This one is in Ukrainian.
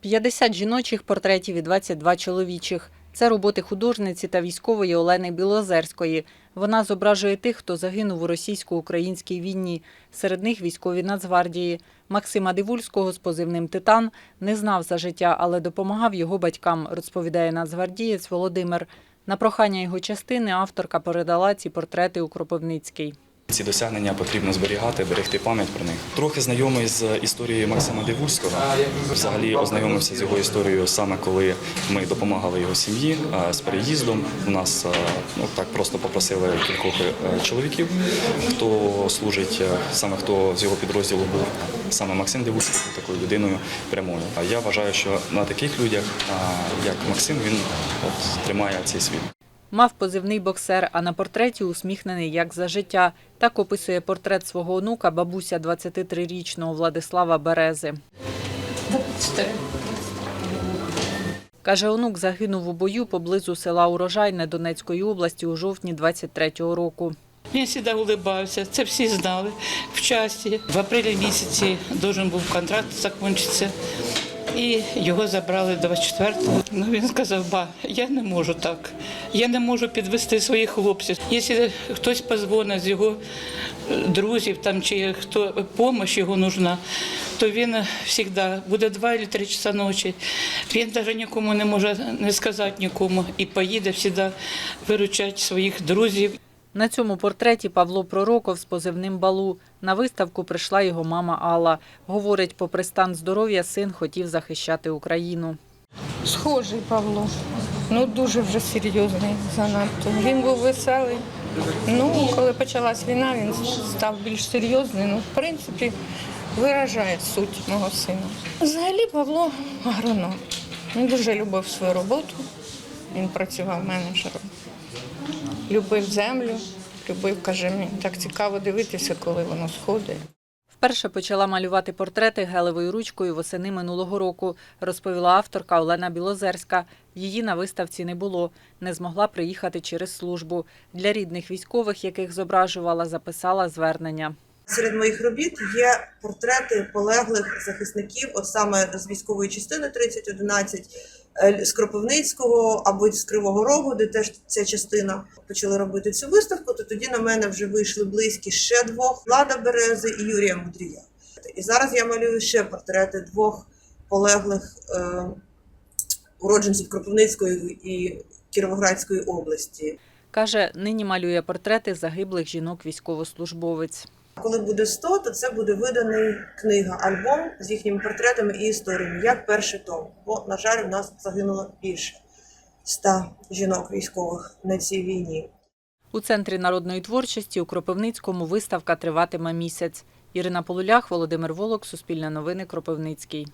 50 жіночих портретів і 22 чоловічих. Це роботи художниці та військової Олени Білозерської. Вона зображує тих, хто загинув у російсько-українській війні. Серед них військові Нацгвардії. Максима Дивульського з позивним Титан не знав за життя, але допомагав його батькам, розповідає нацгвардієць Володимир. На прохання його частини авторка передала ці портрети у Кропивницький. Ці досягнення потрібно зберігати, берегти пам'ять про них. Трохи знайомий з історією Максима Дивульського. Взагалі ознайомився з його історією саме коли ми допомагали його сім'ї е, з переїздом. У нас е, ну так просто попросили кількох е, чоловіків, хто служить, саме хто з його підрозділу був. Саме Максим Дивульський був такою людиною прямою. А я вважаю, що на таких людях, як Максим, він от тримає цей світ. Мав позивний боксер, а на портреті усміхнений як за життя. Так описує портрет свого онука бабуся 23-річного Владислава Берези. Каже, онук загинув у бою поблизу села Урожайне Донецької області у жовтні 23-го року. Він завжди улибався, це всі знали в часі. В апрелі місяці должен був контракт закінчитися. І його забрали 24-го. Ну він сказав, ба, я не можу так. Я не можу підвести своїх хлопців. Якщо хтось позвонить з його друзів там чи хто допомога його нужна, то він завжди буде 2 чи 3 часа ночі. Він навіть нікому не може не сказати нікому і поїде завжди виручати своїх друзів. На цьому портреті Павло Пророков з позивним Балу. На виставку прийшла його мама Алла. Говорить, попри стан здоров'я, син хотів захищати Україну. Схожий Павло. Ну дуже вже серйозний занадто. Він був веселий. Ну, коли почалась війна, він став більш серйозний. Ну, в принципі, виражає суть мого сина. Взагалі Павло агроном. Він дуже любив свою роботу. Він працював менеджером. Любив землю, любив, каже, мені так цікаво дивитися, коли воно сходить. Вперше почала малювати портрети гелевою ручкою восени минулого року, розповіла авторка Олена Білозерська. Її на виставці не було, не змогла приїхати через службу. Для рідних військових, яких зображувала, записала звернення. Серед моїх робіт є портрети полеглих захисників, от саме з військової частини 3011, е, з Кропивницького або з Кривого Рогу, де теж ця частина почали робити цю виставку. То тоді на мене вже вийшли близькі ще двох Влада Берези і Юрія Мудрія. І зараз я малюю ще портрети двох полеглих е, уродженців Кропивницької і Кіровоградської області. Каже, нині малює портрети загиблих жінок-військовослужбовець. Коли буде 100, то це буде виданий книга, альбом з їхніми портретами і історіями, як перший том. Бо, на жаль, у нас загинуло більше 100 жінок військових на цій війні. У центрі народної творчості у Кропивницькому виставка триватиме місяць. Ірина Полулях, Володимир Волок, Суспільне новини, Кропивницький.